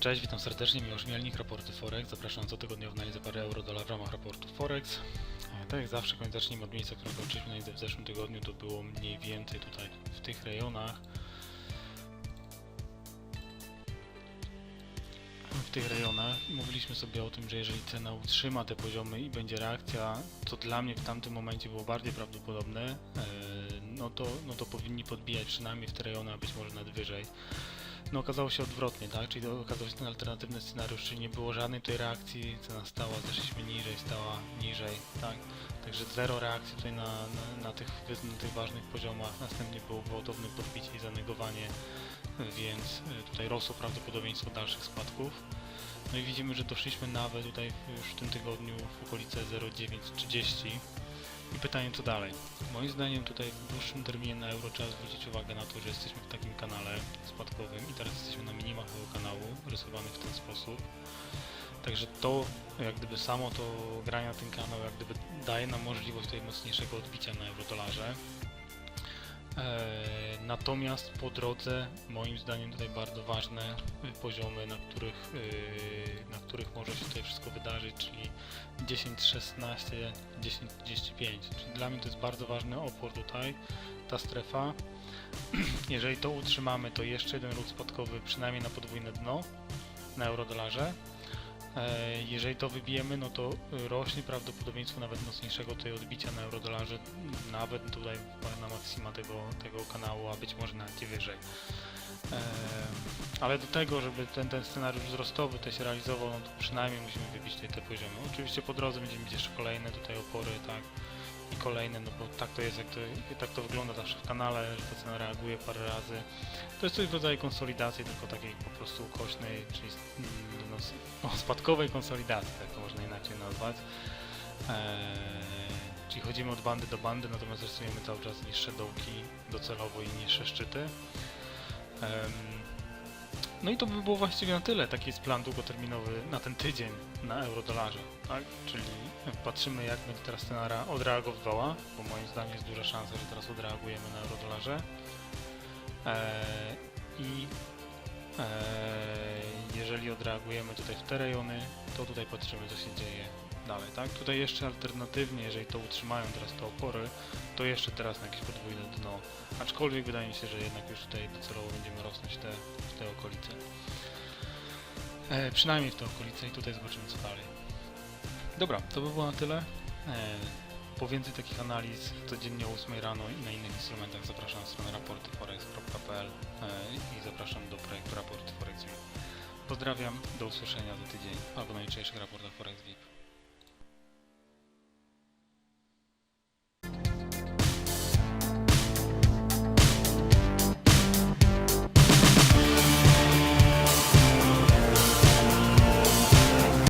Cześć, witam serdecznie, Miłosz Mielnik, raporty Forex. Zapraszam na cotygodniową analizę pary euro-dolar w ramach raportu Forex. E, Tak jak zawsze, końc zacznijmy od miejsca, które kończyliśmy w zeszłym tygodniu. To było mniej więcej tutaj w tych rejonach. W tych rejonach mówiliśmy sobie o tym, że jeżeli cena utrzyma te poziomy i będzie reakcja, co dla mnie w tamtym momencie było bardziej prawdopodobne, e, no to, no to powinni podbijać przynajmniej w te rejony, a być może nawet wyżej. No okazało się odwrotnie, tak? Czyli okazał się ten alternatywny scenariusz, czyli nie było żadnej tej reakcji, cena stała, zeszliśmy niżej, stała niżej, tak? Także zero reakcji tutaj na, na, na, tych, na tych ważnych poziomach, następnie było gwałtowne podbicie i zanegowanie, więc y, tutaj rosło prawdopodobieństwo dalszych spadków. No i widzimy, że doszliśmy nawet tutaj już w tym tygodniu w okolice 0,930 i pytanie co dalej. Moim zdaniem tutaj w dłuższym terminie na euro trzeba zwrócić uwagę na to, że jesteśmy w takim kanale spadkowym i teraz jesteśmy na minimach tego kanału, rysowanych w ten sposób. Także to, jak gdyby samo to granie na ten kanał, jak gdyby daje nam możliwość tutaj mocniejszego odbicia na eurodolarze. Eee, natomiast po drodze, moim zdaniem tutaj bardzo ważne poziomy, na których, y, na których może się tutaj wszystko wydarzyć, czyli 10, 16, 10, 35. Czyli dla mnie to jest bardzo ważny opór tutaj, ta strefa. Jeżeli to utrzymamy, to jeszcze jeden ruch spadkowy, przynajmniej na podwójne dno na eurodolarze. E, Jeżeli to wybijemy, no to rośnie prawdopodobieństwo nawet mocniejszego tutaj odbicia na eurodolarze, nawet tutaj na maksima tego, tego kanału, a być może nawet i wyżej. E, Ale do tego, żeby ten, ten scenariusz wzrostowy tutaj się realizował, no to przynajmniej musimy wybić tutaj te poziomy. Oczywiście po drodze będziemy mieć jeszcze kolejne tutaj opory, tak, i kolejne, no bo tak to jest, jak to, tak to wygląda zawsze w kanale, że ta cena reaguje parę razy. To jest coś w rodzaju konsolidacji, tylko takiej po prostu ukośnej, czyli o, spadkowej konsolidacji, tak to można inaczej nazwać. Eee, czyli chodzimy od bandy do bandy, natomiast rysujemy cały czas niższe dołki docelowo i niższe szczyty. Em, no i to by było właściwie na tyle. Taki jest plan długoterminowy na ten tydzień na eurodolarze, tak? Czyli patrzymy jak będzie teraz cena rea- odreagowywała, bo moim zdaniem jest duża szansa, że teraz odreagujemy na eurodolarze. Eee, I eee, jeżeli odreagujemy tutaj w te rejony, to tutaj patrzymy co się dzieje dalej, tak? Tutaj jeszcze alternatywnie, jeżeli to utrzymają teraz te opory, to jeszcze teraz na jakieś podwójne dno. Aczkolwiek wydaje mi się, że jednak już tutaj docelowo będziemy rosnąć te, w te okolice. E, przynajmniej w te okolice i tutaj zobaczymy co dalej. Dobra, to by było na tyle. E, po więcej takich analiz codziennie o 8 rano i na innych instrumentach zapraszam na stronę raportyforex.pl e, i zapraszam do projektu Raporty Forex. Pozdrawiam, do usłyszenia za tydzień albo na jutrzejszych raportach Forex VIP.